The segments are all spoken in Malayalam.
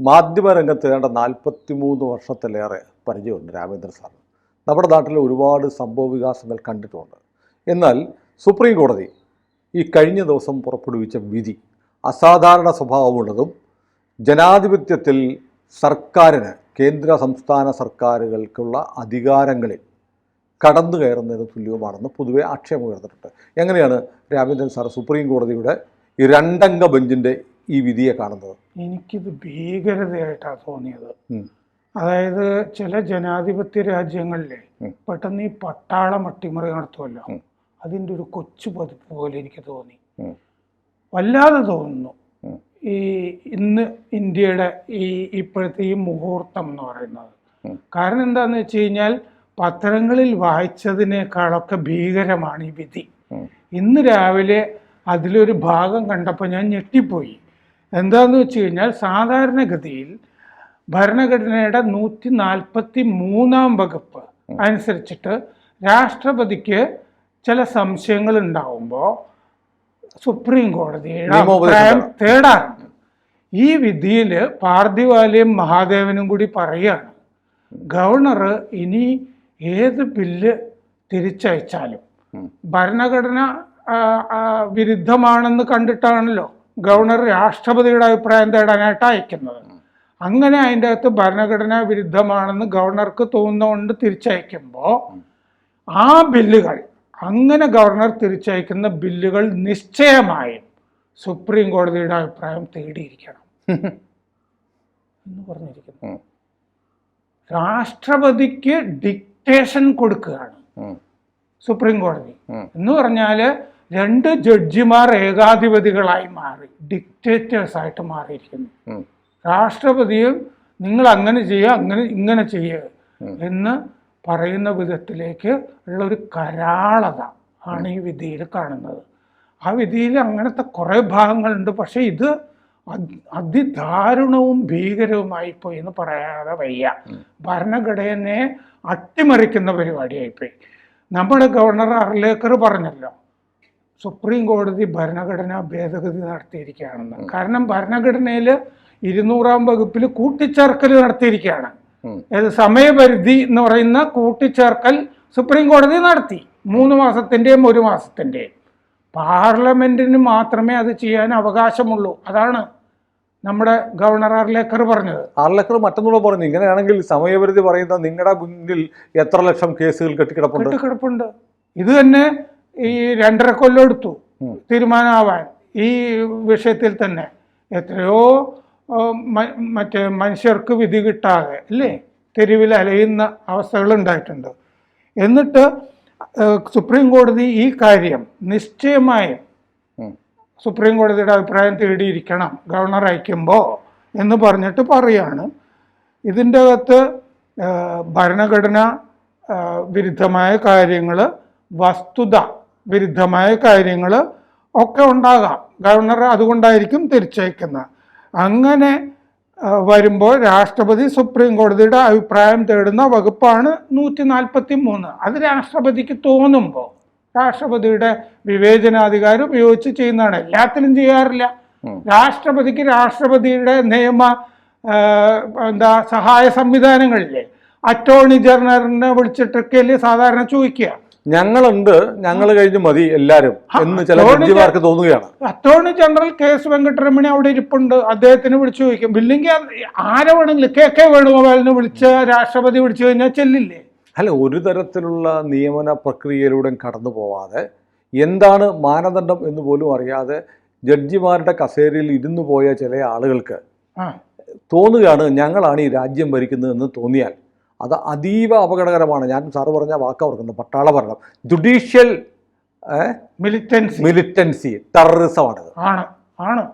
മാധ്യമരംഗത്ത് ഏതാണ്ട് നാൽപ്പത്തി മൂന്ന് വർഷത്തിലേറെ പരിചയമുണ്ട് രാമേന്ദ്ര സാർ. നമ്മുടെ നാട്ടിൽ ഒരുപാട് സംഭവ വികാസങ്ങൾ കണ്ടിട്ടുമുണ്ട് എന്നാൽ സുപ്രീം കോടതി ഈ കഴിഞ്ഞ ദിവസം പുറപ്പെടുവിച്ച വിധി അസാധാരണ സ്വഭാവമുള്ളതും ജനാധിപത്യത്തിൽ സർക്കാരിന് കേന്ദ്ര സംസ്ഥാന സർക്കാരുകൾക്കുള്ള അധികാരങ്ങളിൽ കടന്നു കയറുന്നതിന് തുല്യവുമാണെന്ന് പൊതുവെ ആക്ഷേപം ഉയർന്നിട്ടുണ്ട്. എങ്ങനെയാണ് രാമേന്ദ്രൻ സാർ സുപ്രീം കോടതിയുടെ ഈ രണ്ടംഗ ബെഞ്ചിന്റെ ഈ വിധിയെ കാണുന്നത്? എനിക്കിത് ഭീകരതയായിട്ടാണ് തോന്നിയത്. അതായത് ചില ജനാധിപത്യ രാജ്യങ്ങളിലെ. പെട്ടെന്ന് ഈ പട്ടാളം അട്ടിമറി നടത്തുമല്ലോ. അതിന്റെ ഒരു കൊച്ചു പതിപ്പ് പോലെ എനിക്ക് തോന്നി. വല്ലാതെ തോന്നുന്നു. ഈ ഇന്ന് ഇന്ത്യയുടെ ഈ ഇപ്പോഴത്തെ ഈ മുഹൂർത്തം എന്ന് പറയുന്നത്. കാരണം എന്താന്ന് വെച്ച് കഴിഞ്ഞാൽ പത്രങ്ങളിൽ വായിച്ചതിനേക്കാളൊക്കെ ഭീകരമാണ് ഈ വിധി. ഇന്ന് രാവിലെ അതിലൊരു ഭാഗം കണ്ടപ്പോൾ ഞാൻ ഞെട്ടിപ്പോയി. എന്താന്ന് വെച്ച് കഴിഞ്ഞാൽ സാധാരണഗതിയിൽ ഭരണഘടനയുടെ നൂറ്റി നാൽപ്പത്തി മൂന്നാം വകുപ്പ് അനുസരിച്ചിട്ട് രാഷ്ട്രപതിക്ക് ചില സംശയങ്ങൾ ഉണ്ടാവുമ്പോൾ സുപ്രീം കോടതിയുടെ അഭിപ്രായം തേടാറുണ്ട്. ഈ വിധിയിൽ പാർത്ഥിവാലയും മഹാദേവനും കൂടി പറയുകയാണ് ഗവർണർ ഇനി ഏത് ബില്ല് തിരിച്ചയച്ചാലും ഭരണഘടന വിരുദ്ധമാണെന്ന് കണ്ടിട്ടാണല്ലോ ഗവർണർ രാഷ്ട്രപതിയുടെ അഭിപ്രായം തേടാനായിട്ട് അയക്കുന്നത്. അങ്ങനെ അതിന്റെ അകത്ത് ഭരണഘടനാ വിരുദ്ധമാണെന്ന് ഗവർണർക്ക് തോന്നുന്നതുകൊണ്ട് തിരിച്ചയക്കുമ്പോൾ ആ ബില്ലുകൾ അങ്ങനെ ഗവർണർ തിരിച്ചയക്കുന്ന ബില്ലുകൾ നിശ്ചയമായും സുപ്രീം കോടതിയുടെ അഭിപ്രായം തേടിയിരിക്കണം. എന്ന് പറഞ്ഞിരിക്കുന്നു. രാഷ്ട്രപതിക്ക് ഡിക്റ്റേഷൻ കൊടുക്കുകയാണ് സുപ്രീം കോടതി. എന്ന് പറഞ്ഞാൽ രണ്ട് ജഡ്ജിമാർ ഏകാധിപതികളായി മാറി ഡിക്റ്റേറ്റേഴ്സ് ആയിട്ട് മാറിയിരിക്കുന്നു. രാഷ്ട്രപതിയും നിങ്ങൾ അങ്ങനെ ചെയ്യുക അങ്ങനെ ഇങ്ങനെ ചെയ്യുക എന്ന് പറയുന്ന വിധത്തിലേക്ക് ഉള്ള ഒരു കരാളത ആണ് ഈ വിധിയിൽ കാണുന്നത്. ആ വിധിയിൽ അങ്ങനത്തെ കുറേ ഭാഗങ്ങളുണ്ട് പക്ഷേ ഇത് അതിദാരുണവും ഭീകരവുമായി പോയി എന്ന് പറയാതെ വയ്യ. ഭരണഘടനയെ അട്ടിമറിക്കുന്ന പരിപാടിയായിപ്പോയി നമ്മുടെ ഗവർണർ അർലേക്കർ പറഞ്ഞല്ലോ സുപ്രീം കോടതി ഭരണഘടന ഭേദഗതി നടത്തിയിരിക്കുകയാണെന്ന്. കാരണം ഭരണഘടനയിൽ ഇരുന്നൂറാം വകുപ്പിൽ കൂട്ടിച്ചേർക്കൽ നടത്തിയിരിക്കുകയാണ്. അതായത് സമയപരിധി എന്ന് പറയുന്ന കൂട്ടിച്ചേർക്കൽ സുപ്രീം കോടതി നടത്തി. മൂന്ന് മാസത്തിന്റെയും ഒരു മാസത്തിന്റെയും പാർലമെന്റിന് മാത്രമേ അത് ചെയ്യാൻ അവകാശമുള്ളൂ. അതാണ് നമ്മുടെ ഗവർണർ ലേഖർ പറഞ്ഞത്. ആർലേക്കർ മറ്റൊന്നുകൂടെ പറഞ്ഞു. ഇങ്ങനെയാണെങ്കിൽ സമയപരിധി പറയുന്ന നിങ്ങളുടെ മുന്നിൽ എത്ര ലക്ഷം കേസുകൾ കെട്ടിക്കിടപ്പുണ്ട്? കെട്ടിക്കിടപ്പുണ്ട്. ഇത് തന്നെ ഈ രണ്ടര കൊല്ലം എടുത്തു. തീരുമാനമാവാൻ ഈ വിഷയത്തിൽ തന്നെ എത്രയോ മറ്റേ മനുഷ്യർക്ക് വിധി കിട്ടാതെ അല്ലേ തെരുവിൽ അലയുന്ന അവസ്ഥകൾ ഉണ്ടായിട്ടുണ്ട് എന്നിട്ട് സുപ്രീം കോടതി ഈ കാര്യം നിശ്ചയമായും. സുപ്രീം കോടതിയുടെ അഭിപ്രായം തേടിയിരിക്കണം ഗവർണർ അയക്കുമ്പോൾ എന്ന് പറഞ്ഞിട്ട് പറയാണ് ഇതിന്റെ അകത്ത് ഭരണഘടന വിരുദ്ധമായ കാര്യങ്ങൾ വസ്തുത വിരുദ്ധമായ കാര്യങ്ങൾ ഒക്കെ ഉണ്ടാകാം. ഗവർണർ അതുകൊണ്ടായിരിക്കും തിരിച്ചയക്കുന്നത്. അങ്ങനെ വരുമ്പോൾ രാഷ്ട്രപതി സുപ്രീം കോടതിയുടെ അഭിപ്രായം തേടുന്ന വകുപ്പാണ് നൂറ്റി നാൽപ്പത്തി മൂന്ന് അത് രാഷ്ട്രപതിക്ക് തോന്നുമ്പോൾ രാഷ്ട്രപതിയുടെ വിവേചനാധികാരം ഉപയോഗിച്ച് ചെയ്യുന്നതാണ്. എല്ലാത്തിനും ചെയ്യാറില്ല. രാഷ്ട്രപതിക്ക് രാഷ്ട്രപതിയുടെ നിയമ എന്താ സഹായ സംവിധാനങ്ങളില്ലേ? അറ്റോർണി ജനറലിനെ വിളിച്ചിട്ടൊക്കെയല്ലേ സാധാരണ ചോദിക്കുക. ഞങ്ങളുണ്ട് ഞങ്ങൾ കഴിഞ്ഞ് മതി എല്ലാരും എന്ന് ചില ജഡ്ജിമാർക്ക് തോന്നുകയാണ്. Attorney general K S Venkataramani അവിടെ ഇരിപ്പുണ്ട്. അദ്ദേഹത്തിന് വിളിച്ചു ചോദിക്കും. ഇല്ലെങ്കിൽ ആരെ വേണമെങ്കിലും കെ കെ വേണുഗോപാലിനെ വിളിച്ച രാഷ്ട്രപതി വിളിച്ചു കഴിഞ്ഞാൽ ചെല്ലില്ലേ? അല്ല ഒരു തരത്തിലുള്ള നിയമന പ്രക്രിയയിലൂടെ കടന്നു പോവാതെ എന്താണ് മാനദണ്ഡം എന്ന് പോലും അറിയാതെ ജഡ്ജിമാരുടെ കസേരയിൽ ഇരുന്നു പോയ ചില ആളുകൾക്ക് തോന്നുകയാണ് ഞങ്ങളാണ് ഈ രാജ്യം ഭരിക്കുന്നതെന്ന് തോന്നിയാൽ. അത് അതീവ അപകടകരമാണ്. ഞാൻ സാറ് പറഞ്ഞ വാക്ക് ഓർക്കുന്നു. പട്ടാള ഭരണം ജുഡീഷ്യൽ മിലിറ്റൻസി മിലിറ്റൻസി ടെററിസമാണിത് ആണ് ആണ്.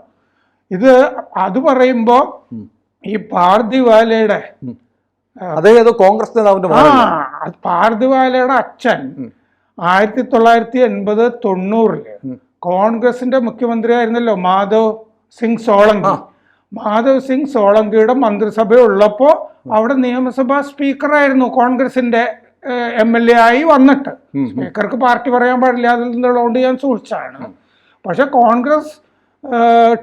ഇത് അത് പറയുമ്പോൾ ഈ പാർദിവാലയുടെ അതായത് കോൺഗ്രസ് നേതാവിന്റെ? പാർദിവാലയുടെ അച്ഛൻ. ആയിരത്തി തൊള്ളായിരത്തി എൺപത് തൊണ്ണൂറിൽ. കോൺഗ്രസിന്റെ മുഖ്യമന്ത്രിയായിരുന്നല്ലോ മാധവ് സിംഗ് സോളങ്കി. മാധവ് സിംഗ് സോളങ്കിയുടെ മന്ത്രിസഭ ഉള്ളപ്പോൾ അവിടെ നിയമസഭാ സ്പീക്കറായിരുന്നു കോൺഗ്രസിന്റെ എം എൽ എ ആയി വന്നിട്ട്. സ്പീക്കർക്ക് പാർട്ടി പറയാൻ പാടില്ല അതിൽ നിന്നുള്ളതുകൊണ്ട് ഞാൻ സൂക്ഷിച്ചാണ്. പക്ഷെ കോൺഗ്രസ്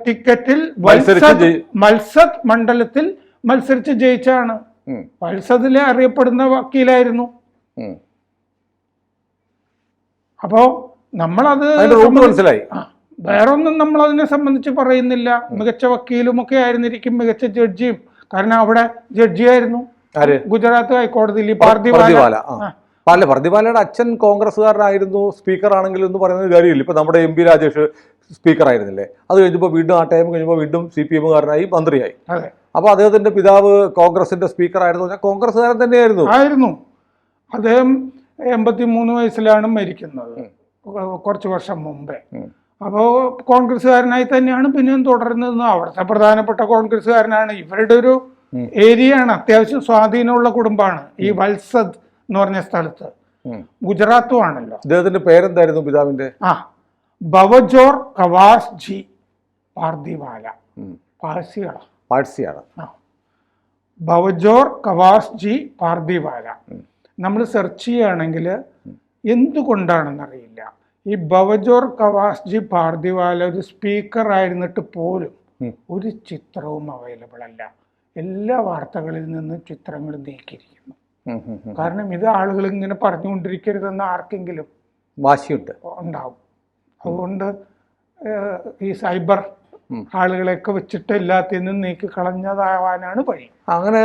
ടിക്കറ്റിൽ മത്സ മത്സത് മണ്ഡലത്തിൽ മത്സരിച്ച് ജയിച്ചാണ്. ഉം, അറിയപ്പെടുന്ന വക്കീലായിരുന്നു. അപ്പോ നമ്മളത് മനസ്സിലായി. വേറൊന്നും നമ്മൾ അതിനെ സംബന്ധിച്ച് പറയുന്നില്ല. മികച്ച വക്കീലും ഒക്കെ ആയിരുന്നിരിക്കും മികച്ച ജഡ്ജിയും. കാരണം അവിടെ ജഡ്ജിയായിരുന്നു ആയിരുന്നു. ഗുജറാത്ത് ഹൈക്കോടതിയിൽ പാർദിവാല. അല്ല പ്രതിപാലയുടെ അച്ഛൻ കോൺഗ്രസ്സുകാരനായിരുന്നു സ്പീക്കർ ആണെങ്കിലും എന്ന് പറയുന്നത് കാര്യമില്ല. ഇപ്പൊ നമ്മുടെ എം പി രാജേഷ് സ്പീക്കർ ആയിരുന്നില്ലേ അത് കഴിഞ്ഞപ്പോൾ വീണ്ടും ആ ടൈം കഴിഞ്ഞപ്പോൾ വീണ്ടും സി പി എമ്മുകാരനായി മന്ത്രിയായി. അപ്പൊ അദ്ദേഹത്തിന്റെ പിതാവ് കോൺഗ്രസിന്റെ സ്പീക്കർ ആയിരുന്നു പറഞ്ഞാൽ കോൺഗ്രസ്സുകാരൻ തന്നെയായിരുന്നു. ആയിരുന്നു. അദ്ദേഹം എൺപത്തി മൂന്ന് വയസ്സിലാണ് മരിക്കുന്നത്. കുറച്ച് വർഷം മുമ്പേ. അപ്പോൾ കോൺഗ്രസ്സുകാരനായി തന്നെയാണ് പിന്നെയും തുടരുന്നത് അവിടുത്തെ പ്രധാനപ്പെട്ട കോൺഗ്രസ്സുകാരനാണ്. ഇവരുടെ ഒരു. ഏരിയയാണ് അത്യാവശ്യം സ്വാധീനമുള്ള കുടുംബമാണ്. ഈ വത്സദ് എന്ന് പറഞ്ഞ സ്ഥലത്ത്. ഗുജറാത്തു ആണല്ലോ. അദ്ദേഹത്തിന്റെ പേരെന്തായിരുന്നു പിതാവിന്റെ? ആ ബവജോർ കവാസ് ജി പാർദിവാല. പാഴ്സികളാണ് പാഴ്സിയാണ്. ഭവജോർ ബവജോർ കവാസ് ജി പാർദിവാല നമ്മൾ സെർച്ച് ചെയ്യുകയാണെങ്കിൽ എന്തുകൊണ്ടാണെന്നറിയില്ല. ഈ ബവജോർ കവാസ്ജി പാർദിവാല ഒരു സ്പീക്കർ ആയിരുന്നിട്ട് പോലും ഒരു ചിത്രവും അവൈലബിൾ അല്ല. എല്ലാ വാർത്തകളിൽ നിന്നും ചിത്രങ്ങൾ നീക്കിയിരിക്കുന്നു. കാരണം ഇത് ആളുകൾ ഇങ്ങനെ പറഞ്ഞുകൊണ്ടിരിക്കരുതെന്ന് ആർക്കെങ്കിലും വാശിയുണ്ട്. ഉണ്ടാവും. അതുകൊണ്ട് ഈ സൈബർ. ആളുകളെയൊക്കെ വെച്ചിട്ട് എല്ലാത്തിനും നീക്കി കളഞ്ഞതാവാനാണ് വഴി. അങ്ങനെ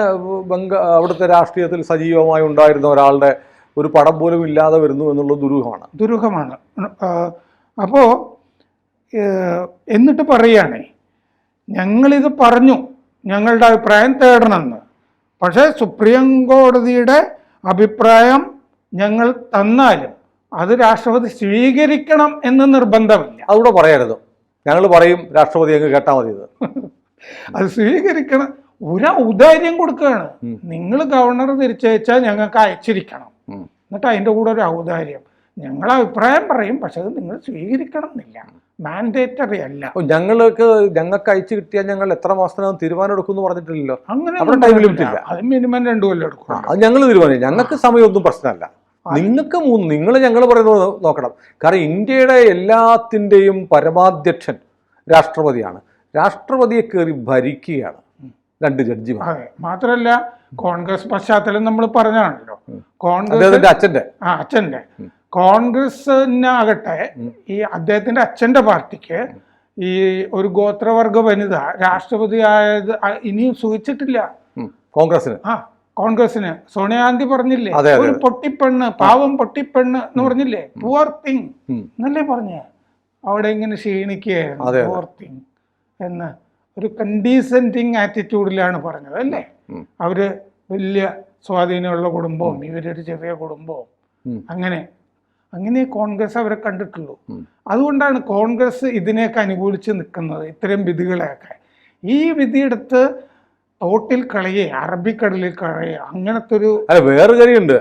ബംഗാ അവിടുത്തെ രാഷ്ട്രീയത്തിൽ സജീവമായി ഉണ്ടായിരുന്ന ഒരാളുടെ ഒരു പടം പോലും ഇല്ലാതെ വരുന്നു എന്നുള്ളത് ദുരൂഹമാണ്. ദുരൂഹമാണ്. അപ്പോൾ എന്നിട്ട് പറയുകയാണേ ഞങ്ങളിത് പറഞ്ഞു ഞങ്ങളുടെ അഭിപ്രായം തേടണമെന്ന്. പക്ഷേ സുപ്രീം കോടതിയുടെ അഭിപ്രായം ഞങ്ങൾ തന്നാലും അത് രാഷ്ട്രപതി സ്വീകരിക്കണം എന്ന് നിർബന്ധമില്ല. അതുകൂടെ പറയരുത്. ഞങ്ങൾ പറയും രാഷ്ട്രപതി അങ്ങ് കേട്ടാൽ മതി അത് സ്വീകരിക്കണം. ഒരു ഔദാര്യം കൊടുക്കുകയാണ്. നിങ്ങൾ ഗവർണർ തിരിച്ചയച്ചാൽ ഞങ്ങൾക്ക് അയച്ചിരിക്കണം. എന്നിട്ട് അതിന്റെ കൂടെ ഒരു ഔദാര്യം. ഞങ്ങൾ അഭിപ്രായം പറയും പക്ഷെ അത് നിങ്ങൾ സ്വീകരിക്കണം എന്നില്ല മാൻഡേറ്ററി അല്ല ഞങ്ങൾക്ക് ഞങ്ങൾക്ക് അയച്ചു കിട്ടിയാൽ ഞങ്ങൾ എത്ര മാസത്തിനകം തീരുമാനം എടുക്കുമെന്ന് പറഞ്ഞിട്ടില്ലല്ലോ? അങ്ങനെ ടൈം ലിമിറ്റ് ഇല്ല. അത് മിനിമം രണ്ടു കൊല്ലം എടുക്കും. അത് ഞങ്ങൾ തീരുമാനിക്കും. ഞങ്ങൾക്ക് സമയമൊന്നും പ്രശ്നമല്ല. നിങ്ങൾക്ക് മൂന്ന് നിങ്ങൾ ഞങ്ങൾ പറയുന്നത് നോക്കണം. കാരണം ഇന്ത്യയുടെ എല്ലാത്തിന്റെയും പരമാധ്യക്ഷൻ രാഷ്ട്രപതിയാണ്. രാഷ്ട്രപതിയെ കയറി ഭരിക്കുകയാണ്. രണ്ട് ജഡ്ജിമാർ അതെ. മാത്രമല്ല കോൺഗ്രസ് പശ്ചാത്തലം നമ്മൾ പറഞ്ഞാണല്ലോ കോൺഗ്രസ് അച്ഛന്റെ. ആ അച്ഛന്റെ. കോൺഗ്രസിനാകട്ടെ ഈ അദ്ദേഹത്തിന്റെ അച്ഛന്റെ പാർട്ടിക്ക് ഈ ഒരു ഗോത്രവർഗ വനിത രാഷ്ട്രപതി ആയത് ഇനിയും സൂചിച്ചിട്ടില്ല കോൺഗ്രസിന് ആ കോൺഗ്രസിന് സോണിയാഗാന്ധി പറഞ്ഞില്ലേ? ഒരു പൊട്ടിപ്പെണ്ണ് പാവം പൊട്ടിപ്പെണ്ണ് എന്ന് പറഞ്ഞില്ലേ? പുവർ തിങ് എന്നല്ലേ പറഞ്ഞേ? അവിടെ ഇങ്ങനെ ക്ഷീണിക്കുകയായിരുന്നു. പുവർ തിങ് എന്ന്. ഒരു കണ്ടീസെന്റിങ് ആറ്റിറ്റ്യൂഡിലാണ് പറഞ്ഞത് അല്ലേ? അവർ അവർ വലിയ സ്വാധീനമുള്ള കുടുംബവും ഇവരൊരു ചെറിയ കുടുംബവും. അങ്ങനെ അങ്ങനെ കോൺഗ്രസ് അവരെ കണ്ടിട്ടുള്ളൂ. അതുകൊണ്ടാണ് കോൺഗ്രസ് ഇതിനെയൊക്കെ അനുകൂലിച്ച് നിൽക്കുന്നത് ഇത്തരം വിധികളെയൊക്കെ. ഈ വിധിയെടുത്ത് തോട്ടിൽ കളയെ അറബിക്കടലിൽ കളയെ അങ്ങനത്തെ ഒരു അല്ല വേറെ കാര്യമുണ്ട്.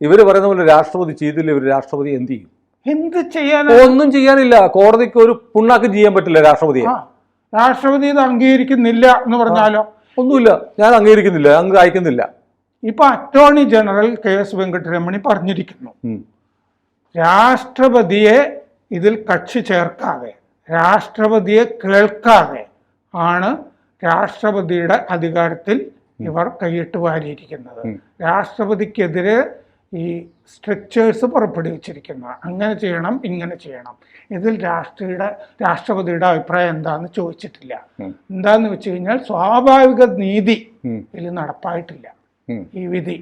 ഇവർ പറയുന്ന പോലെ രാഷ്ട്രപതി ചെയ്തില്ല ഇവർ രാഷ്ട്രപതി എന്ത് ചെയ്യും? എന്ത് ചെയ്യാനാ ഒന്നും ചെയ്യാനില്ല. കോടതിക്ക് ഒരു പുണ്ണാക്ക് ചെയ്യാൻ പറ്റില്ല രാഷ്ട്രപതിയെ. രാഷ്ട്രപതി ഇത് അംഗീകരിക്കുന്നില്ല എന്ന് പറഞ്ഞാലോ? ഒന്നുമില്ല. ഞാൻ അംഗീകരിക്കുന്നില്ല. അങ്ങ് അയക്കുന്നില്ല. ഇപ്പൊ attorney general K S Venkataramani പറഞ്ഞിരിക്കുന്നു. രാഷ്ട്രപതിയെ ഇതിൽ കക്ഷി ചേർക്കാതെ രാഷ്ട്രപതിയെ കേൾക്കാതെ ആണ് രാഷ്ട്രപതിയുടെ അധികാരത്തിൽ ഇവർ കൈയിട്ട് വാരിയിരിക്കുന്നത്. രാഷ്ട്രപതിക്കെതിരെ ഈ സ്ട്രക്ചേഴ്സ് പുറപ്പെടുവിച്ചിരിക്കുന്നത് അങ്ങനെ ചെയ്യണം ഇങ്ങനെ ചെയ്യണം. ഇതിൽ രാഷ്ട്രീയുടെ രാഷ്ട്രപതിയുടെ അഭിപ്രായം എന്താന്ന് ചോദിച്ചിട്ടില്ല. എന്താന്ന് വെച്ച് കഴിഞ്ഞാൽ സ്വാഭാവിക നീതി ഇതിൽ നടപ്പായിട്ടില്ല. ഈ വിധി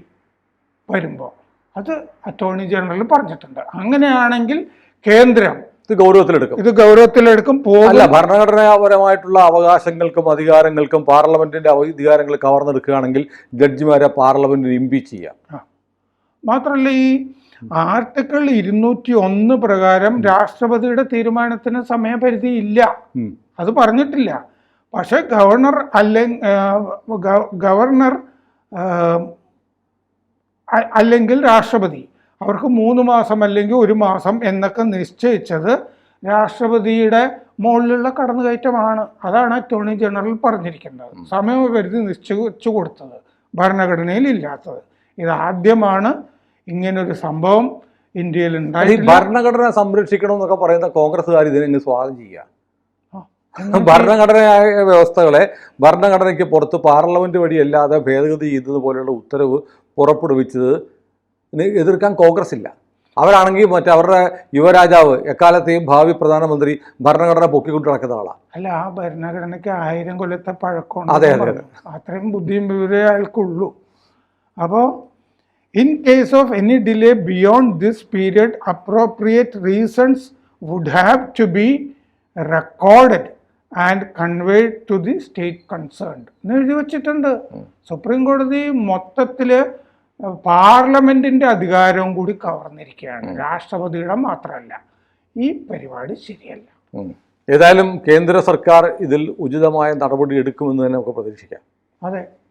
വരുമ്പോൾ അത് അറ്റോർണി ജനറൽ പറഞ്ഞിട്ടുണ്ട്. അങ്ങനെയാണെങ്കിൽ കേന്ദ്രം ഇത് ഗൗരവത്തിലെടുക്കും. ഇത് ഗൗരവത്തിലെടുക്കും പോകില്ല അല്ല ഭരണഘടനാപരമായിട്ടുള്ള അവകാശങ്ങൾക്കും അധികാരങ്ങൾക്കും പാർലമെന്റിന്റെ അധികാരങ്ങൾ കവർന്നെടുക്കുകയാണെങ്കിൽ ജഡ്ജിമാരെ പാർലമെന്റിന് ഇമ്പീച്ച് ചെയ്യാം. മാത്രമല്ല ഈ ആർട്ടിക്കിൾ ഇരുന്നൂറ്റി ഒന്ന് പ്രകാരം രാഷ്ട്രപതിയുടെ തീരുമാനത്തിന് സമയപരിധി ഇല്ല. അത് പറഞ്ഞിട്ടില്ല. പക്ഷെ ഗവർണർ അല്ലെ ഗവർണർ അല്ലെങ്കിൽ രാഷ്ട്രപതി അവർക്ക് മൂന്ന് മാസം അല്ലെങ്കിൽ ഒരു മാസം എന്നൊക്കെ നിശ്ചയിച്ചത് രാഷ്ട്രപതിയുടെ മുകളിലുള്ള കടന്നുകയറ്റമാണ്. അതാണ് അറ്റോർണി ജനറൽ പറഞ്ഞിരിക്കുന്നത്. സമയപരിധി നിശ്ചയിച്ചു കൊടുത്തത്. ഭരണഘടനയിൽ ഇല്ലാത്തത്. ഇതാദ്യമാണ് ഇങ്ങനൊരു സംഭവം ഇന്ത്യയിൽ ഉണ്ടായി ഭരണഘടന സംരക്ഷിക്കണം എന്നൊക്കെ പറയുന്ന കോൺഗ്രസ്സുകാർ ഇതിനെ സ്വാഗതം ചെയ്യുക. ഭരണഘടനയായ വ്യവസ്ഥകളെ ഭരണഘടനയ്ക്ക് പുറത്ത് പാർലമെന്റ് വഴി അല്ലാതെ ഭേദഗതി ചെയ്തത് പോലെയുള്ള ഉത്തരവ് പുറപ്പെടുവിച്ചത് എതിർക്കാൻ കോൺഗ്രസ് ഇല്ല. അവരാണെങ്കിൽ മറ്റേ അവരുടെ യുവരാജാവ് എക്കാലത്തെയും ഭാവി പ്രധാനമന്ത്രി ഭരണഘടന പൊക്കിക്കൊണ്ട് നടക്കുന്ന ആളാണ് അല്ല ആ ഭരണഘടനയ്ക്ക് ആയിരം കൊല്ലത്തെ പഴക്കമുണ്ട് അതെ, അതെ അത്രയും ബുദ്ധിയും അയാൾക്കുള്ളൂ അപ്പോൾ in case of any delay beyond this period appropriate reasons would have to be recorded and conveyed to the state concerned എന്ന് എഴുതി വച്ചിട്ടുണ്ട്. സുപ്രീം കോടതി മൊത്തത്തിൽ പാർലമെന്റിന്റെ അധികാരവും കൂടി കവർന്നിരിക്കുകയാണ്. രാഷ്ട്രപതിയുടെ മാത്രമല്ല. ഈ പരിപാടി ശരിയല്ല. ഏതായാലും കേന്ദ്ര സർക്കാർ ഇതിൽ ഉചിതമായ നടപടി എടുക്കുമെന്ന് തന്നെ നമുക്ക് പ്രതീക്ഷിക്കാം. അതെ.